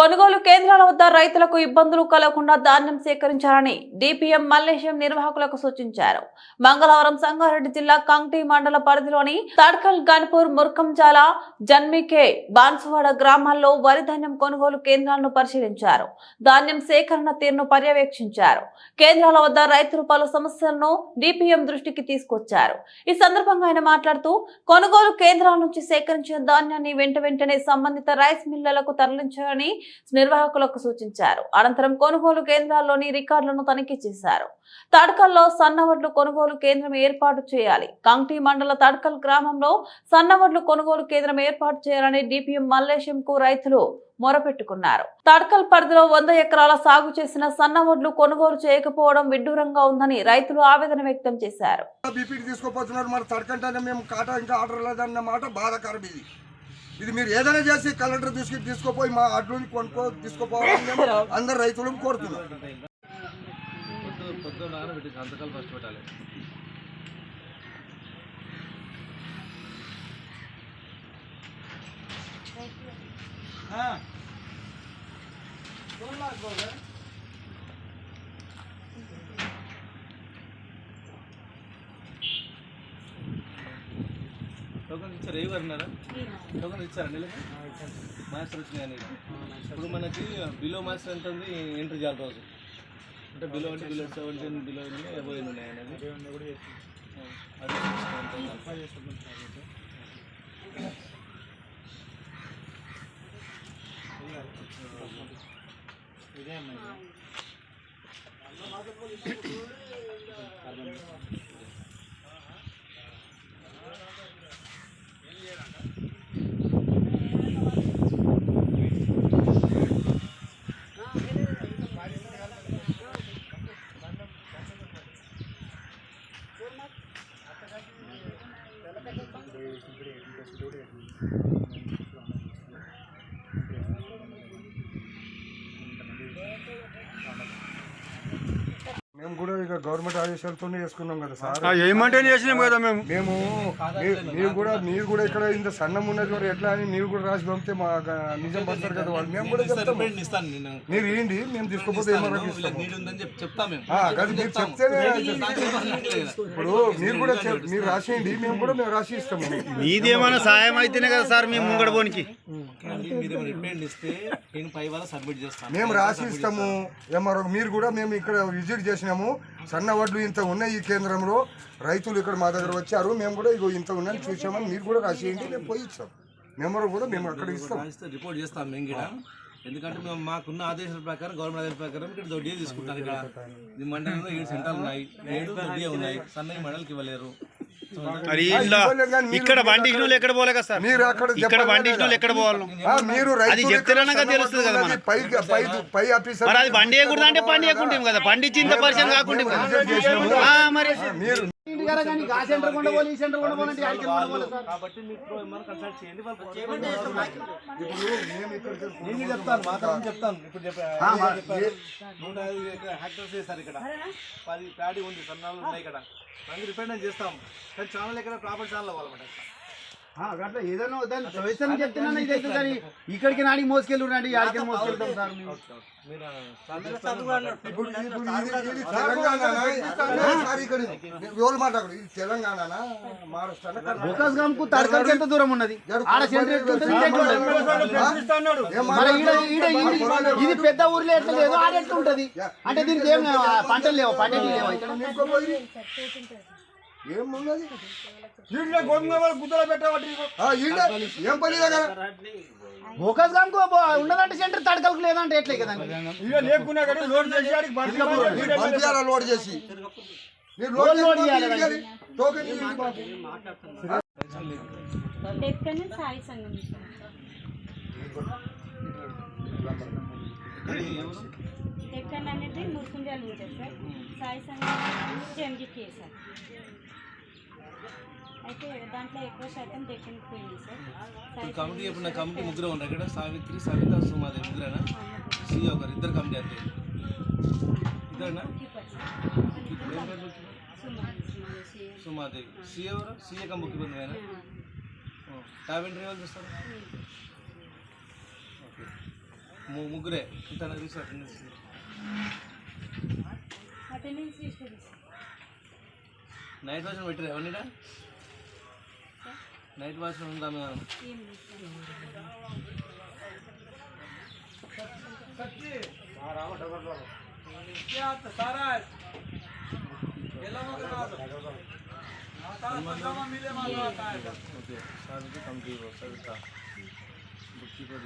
కొనుగోలు కేంద్రాల వద్ద రైతులకు ఇబ్బందులు కలగకుండా ధాన్యం సేకరించాలని డిపిఎం మల్లేశం నిర్వాహకులకు సూచించారు. మంగళవారం సంగారెడ్డి జిల్లా కంగ్టి మండల పరిధిలోని తడ్కల్ గన్పూర్ ముర్కంజాల జన్మికే బాన్సువాడ గ్రామాల్లో వరి ధాన్యం కొనుగోలు కేంద్రాలను పరిశీలించారు. ధాన్యం సేకరణ తీరును పర్యవేక్షించారు. కేంద్రాల వద్ద రైతులు పలు సమస్యలను డిపిఎం దృష్టికి తీసుకొచ్చారు. ఈ సందర్భంగా ఆయన మాట్లాడుతూ కొనుగోలు కేంద్రాల నుంచి సేకరించిన ధాన్యాన్ని వెంట వెంటనే సంబంధిత రైస్ మిల్లులకు తరలించాలని నిర్వాహకులకు సూచించారు. అనంతరం కొనుగోలు కేంద్రాల్లోని రికార్డులను తనిఖీ చేశారు. తడకల్లో సన్నవడ్లు కొనుగోలు కేంద్రం ఏర్పాటు చేయాలి. కంటి మండల తడకల్ గ్రామంలో సన్నవడ్లు కొనుగోలు కేంద్రం ఏర్పాటు చేయాలని డిపిఎం మల్లేశంకు రైతులు మొరపెట్టుకున్నారు. తడకల్ పరిధిలో వంద ఎకరాల సాగు చేసిన సన్నవడ్లు కొనుగోలు చేయకపోవడం విడ్డూరంగా ఉందని రైతులు ఆవేదన వ్యక్తం చేశారు. బీపీటీ తీసుకోపోతున్నారు. మరి తడకంటే మేము కాటా ఇంకా ఆర్డర్ లేదన్న మాట బాధాకరం ఇది. ఇది మీరు ఏదైనా చేసి కలెక్టర్ తీసుకు తీసుకుపోయి మా అడ్లని కొనుక్కో తీసుకోపోవాలని మేము అందరు రైతులను కోరుతున్నాం. పొద్దు టోకన్ ఇచ్చారు? ఏ గారు ఉన్నారా? టోకన్ ఇచ్చారా? నెలకు? మాస్టర్ వచ్చినాయని ఇప్పుడు మనకి బిలో మాస్టర్ ఎంత ఉంది? ఎంట్రీ చేయాలి రోజు అంటే బిలో అంటే బిలో సెవెంటీన్ బిలో ఎన్ని ఉన్నాయి అనేది. అదే మేము కూడా ఇక గవర్నమెంట్ ఆదేశాలతోనే చేసుకున్నాం కదా సార్. ఏమంటే చేసినాం కదా మేము. మేము మీరు కూడా మీరు కూడా ఇక్కడ ఇంత సన్నం ఉన్నది మరి ఎట్లా అని మీరు కూడా రాసి పంపితే మా నిజం పడతారు కదా వాళ్ళు. మేము కూడా చెప్తాము. నేను. మీరు ఏంటి మేము తీసుకుపోతే ఏమన్నా చెప్తాం కాదు మీరు లేదు. ఇప్పుడు మీరు కూడా మీరు రాసేయండి మేము కూడా మేము రాసి ఇస్తాము. మీదేమైనా సాయం అయితేనే కదా సార్ మేము ముంగడ పోనికి. మేము రాసి ఇస్తాము. మీరు కూడా మేము ఇక్కడ విజిట్ చేసినాము. సన్న వడ్లు ఇంత ఉన్నాయి ఈ కేంద్రంలో. రైతులు ఇక్కడ మా దగ్గర వచ్చారు. మేము కూడా ఇగో ఇంత ఉన్నాయని చూసామని మీరు కూడా రాసేయండి మేము పోయి ఇచ్చాం మెంబర్ కూడా మేము అక్కడ ఇస్తాం. రిపోర్ట్ చేస్తాం మేము కూడా. ఎందుకంటే మేము మాకున్న ఆదేశాల ప్రకారం గవర్నమెంట్ ఆదేశాల ప్రకారం ఇక్కడ డీ తీసుకుంటారు ఇక్కడ. ఈ మండలంలో ఏడు సెంటర్లు ఉన్నాయి. ఏడు ఉన్నాయి. సన్నయ్య మండలికి ఇవ్వలేరు. మరి ఇక్కడ బండి ఎక్కడ పోలే కదా సార్? మీరు అక్కడ ఇక్కడ బండి ఎక్కడ పోవాలి? ఆ, మీరు అది తెలుస్తుంది కదా వడ్లు పై పై పై ఆఫీసర్ మరి అది బండి వేయకూడదు అంటే బండి వేయకుంటాం కదా బండి ఇంత పరిచయం కాకుండా మరి మీరు కాబట్టి మీకు ఏమైనా కన్సల్ట్ చేయండి ఇప్పుడు మేము నేను చెప్తాను మాత్రం చెప్తాను. ఇప్పుడు చెప్పాను. నూట ఐదు హెక్టర్స్ చేస్తారు ఇక్కడ. పది ప్యాడీ ఉంది సన్నాలు ఉన్నాయి ఇక్కడ. మనకి రిపేర్ చేస్తాం. కానీ ఛానల్ ఇక్కడ ప్రాపర్ ఛానల్ అవ్వాలన్నమాట అట్లా ఏదైనా దాన్ని. ప్రవేశం చెప్తున్నాను ఇదైతే కానీ ఇక్కడికి నాడికి మోసుకెళ్ళి రండి మోసుకెళ్తాం సార్. బొకాస్ ఎంత దూరం ఉన్నది. ఆడ ఇది పెద్ద ఊర్లో ఎట్లా లేదు ఆడ ఉంటది? అంటే దీనికి ఏం పంటలు లేవు? పంటలు లేవు? ఇక్కడ ఏమున్నది? గుద్దలు పెట్టబట్టి ఆ, ఈడ ఏం పని బొకాస్ ఉన్నదంటే సెంటర్ తడకలకు లేదంటే ఎట్లే కదండి మీరు పంపించాలా లోడ్ చేసి లోడ్ చేసి? సాయి సంఘం డెక్కన్ అనేది మురుకుంజాలు ఉంటుంది సార్ సాయి సంఘం జెండికే సార్ అయితే దాంట్లో ఎక్కువ శాతం డెక్కన్కి పోయింది సార్ కమిటీ ఇప్పుడు కమిటీ ముగ్గురు ఉన్నారు ఇక్కడ సావిత్రి సవిత సుమాదేవి ముగ్గురేనా సీఏ ఒకరు ఇద్దరు కమిటీ అంతే ఇద్దరేనా? సుమాదేవి సీఏ ఎవరు సీఏ కమ్ బుక్ ఇబ్బంది ఆయన టాబ్ ఎంట్రీ వాళ్ళు చూస్తారు ఓకే ము- ముగ్గురే ఇంత రీసెట్ అటెండెన్స్ అటెండెన్స్ లిస్ట్ ఉంది సార్ నైట్ వాచ్మెన్ పెట్టారు ఎవరినిడా నైట్ వాచ్మెన్ ఉందా మేము ఏం లేదు sir okay sir complete sir book keeper